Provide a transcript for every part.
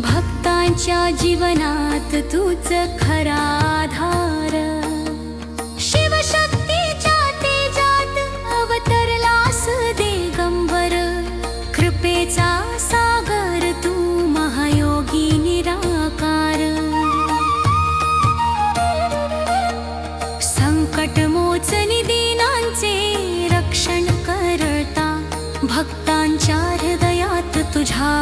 भक्तांच्या जीवनात तूच खरा आधार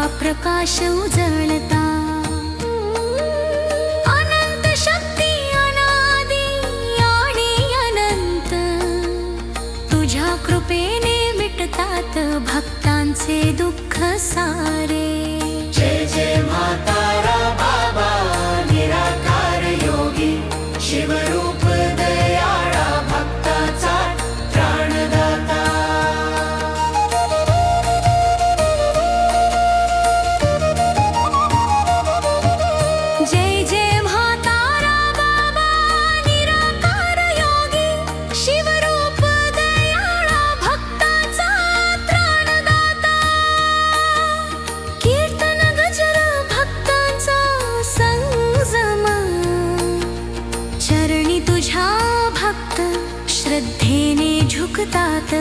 प्रकाश उजळता. अनंत शक्ती आणि अनंत. तुझ्या कृपेने मिटतात भक्तांचे दुःख सारे. माझ्या भक्त श्रद्धेने झुकतात.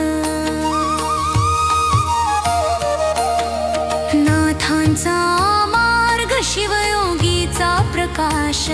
नाथांचा मार्ग शिवयोगीचा प्रकाश.